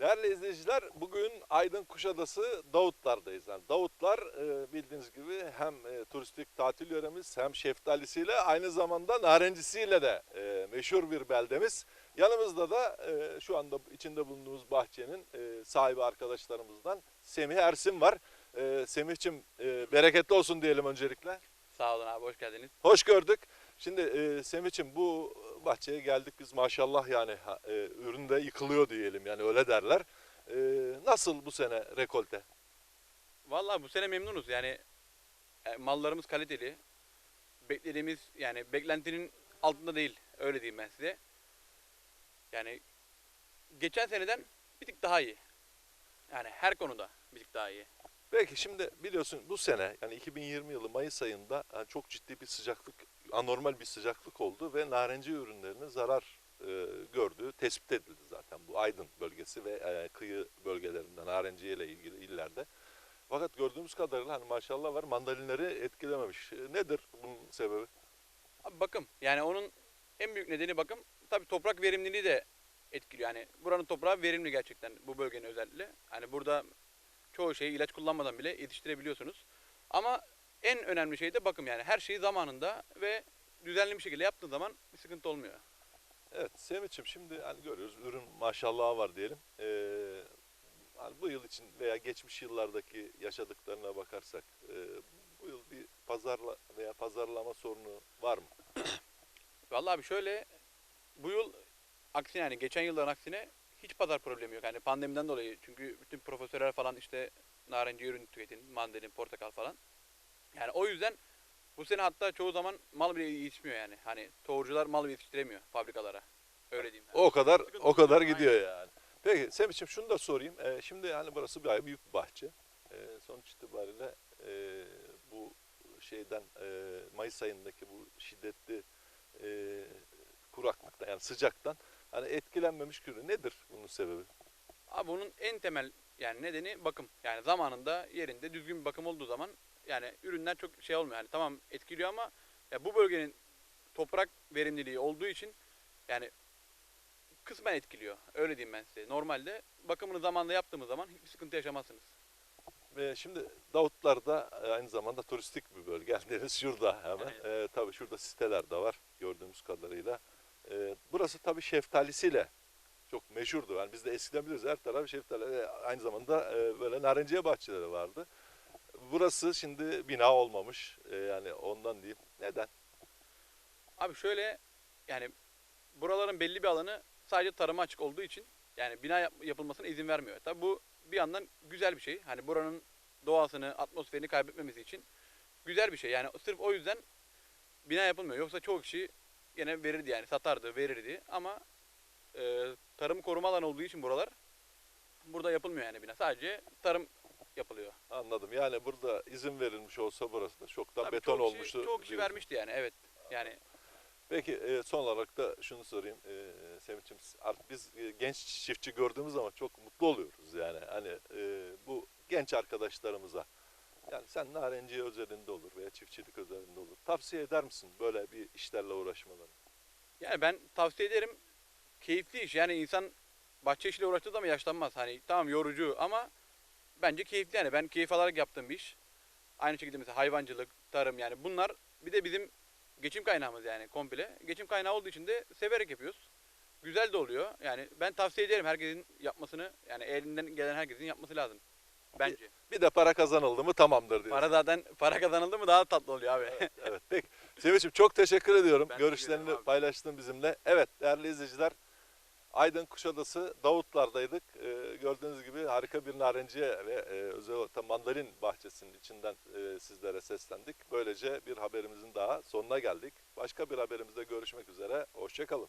Değerli izleyiciler, bugün Aydın Kuşadası Davutlar'dayız. Yani Davutlar e, bildiğiniz gibi hem e, turistik tatil yöremiz hem şeftalisiyle aynı zamanda narencisiyle de e, meşhur bir beldemiz. Yanımızda da şu anda içinde bulunduğumuz bahçenin sahibi arkadaşlarımızdan Semih Ersin var. Semih'cim bereketli olsun diyelim öncelikle. Sağ olun abi hoş geldiniz. Hoş gördük. Şimdi Semih'ciğim bu bahçeye geldik biz maşallah yani e, ürün de yıkılıyor diyelim yani öyle derler. E, nasıl bu sene rekolte? Vallahi bu sene memnunuz yani e, mallarımız kaliteli. Beklediğimiz yani beklentinin altında değil öyle diyeyim ben size. Yani geçen seneden bir tık daha iyi. Yani her konuda bir tık daha iyi. Peki şimdi biliyorsun bu sene yani 2020 yılı Mayıs ayında yani çok ciddi bir sıcaklık, anormal bir sıcaklık oldu ve narenci ürünlerinin zarar e, gördüğü tespit edildi zaten bu Aydın bölgesi ve e, kıyı bölgelerinden narenciye ile ilgili illerde. Fakat gördüğümüz kadarıyla hani maşallah var mandalinleri etkilememiş. E, Nedir bunun sebebi? Abi bakım yani onun en büyük nedeni bakım. Tabii toprak verimliliği de etkiliyor. Yani buranın toprağı verimli gerçekten bu bölgenin özellikle. Hani burada çoğu şeyi ilaç kullanmadan bile yetiştirebiliyorsunuz. Ama en önemli şey de bakım yani her şeyi zamanında ve düzenli bir şekilde yaptığın zaman bir sıkıntı olmuyor. Evet Semih'ciğim şimdi hani görüyoruz ürün maşallah var diyelim. Ee, hani bu yıl için veya geçmiş yıllardaki yaşadıklarına bakarsak e, bu yıl bir pazarla veya pazarlama sorunu var mı? Vallahi abi şöyle bu yıl aksine yani geçen yılların aksine hiç pazar problemi yok. Yani pandemiden dolayı çünkü bütün profesörler falan işte narenci ürün tüketin, mandalin, portakal falan. Yani o yüzden bu sene hatta çoğu zaman mal bile yetişmiyor yani. Hani tohumcular mal yetiştiremiyor fabrikalara. Öyle diyeyim. Yani. O kadar Sıkıntı o kadar gidiyor yani. Peki Semih'ciğim şunu da sorayım. Ee, şimdi hani burası bir büyük bir bahçe. Ee, sonuç itibariyle e, bu şeyden e, Mayıs ayındaki bu şiddetli e, kuraklıktan yani sıcaktan hani etkilenmemiş ürün nedir bunun sebebi? Abi bunun en temel yani nedeni bakım. Yani zamanında yerinde düzgün bir bakım olduğu zaman yani ürünler çok şey olmuyor. Yani tamam etkiliyor ama ya bu bölgenin toprak verimliliği olduğu için yani kısmen etkiliyor. Öyle diyeyim ben size. Normalde bakımını zamanında yaptığımız zaman hiçbir sıkıntı yaşamazsınız. Şimdi Davutlar'da e, aynı zamanda turistik bir bölge. Deniz şurada hemen. Aynen. E, tabii şurada siteler de var gördüğümüz kadarıyla. E, burası tabii şeftalisiyle çok meşhurdu. Yani biz de eskiden biliriz her taraf şeftali. Aynı zamanda e, böyle narenciye bahçeleri vardı. Burası şimdi bina olmamış. E, yani ondan diyeyim. Neden? Abi şöyle yani buraların belli bir alanı sadece tarıma açık olduğu için yani bina yap- yapılmasına izin vermiyor. Tabi bu bir yandan güzel bir şey. Hani buranın doğasını, atmosferini kaybetmemesi için güzel bir şey. Yani sırf o yüzden bina yapılmıyor. Yoksa çoğu kişi gene verirdi yani satardı, verirdi ama e, tarım koruma alanı olduğu için buralar burada yapılmıyor yani bina. Sadece tarım. Anladım. Yani burada izin verilmiş olsa burası da çoktan Tabii beton kişi- olmuştu. Çoğu kişi diyorsun. vermişti yani evet. Yani Peki e, son olarak da şunu sorayım e, Semih'ciğim. Artık biz e, genç çiftçi gördüğümüz zaman çok mutlu oluyoruz yani. Hani e, bu genç arkadaşlarımıza yani sen narenciye özelinde olur veya çiftçilik özelinde olur. Tavsiye eder misin böyle bir işlerle uğraşmalarını? Yani ben tavsiye ederim. Keyifli iş. Yani insan bahçe işiyle uğraştığı zaman yaşlanmaz. Hani tamam yorucu ama bence keyifli yani. Ben keyif alarak yaptığım bir iş. Aynı şekilde mesela hayvancılık, tarım yani bunlar bir de bizim geçim kaynağımız yani komple. Geçim kaynağı olduğu için de severek yapıyoruz. Güzel de oluyor. Yani ben tavsiye ederim herkesin yapmasını. Yani elinden gelen herkesin yapması lazım. Bence. Bir de para kazanıldı mı tamamdır diyor. Para zaten para kazanıldı mı daha tatlı oluyor abi. Evet, evet. Peki. Semih'ciğim çok teşekkür ediyorum. Ben Görüşlerini paylaştın bizimle. Evet değerli izleyiciler Aydın Kuşadası Davutlar'daydık. Ee, gördüğünüz gibi harika bir narenciye ve e, özel olarak mandalin bahçesinin içinden e, sizlere seslendik. Böylece bir haberimizin daha sonuna geldik. Başka bir haberimizde görüşmek üzere. Hoşçakalın.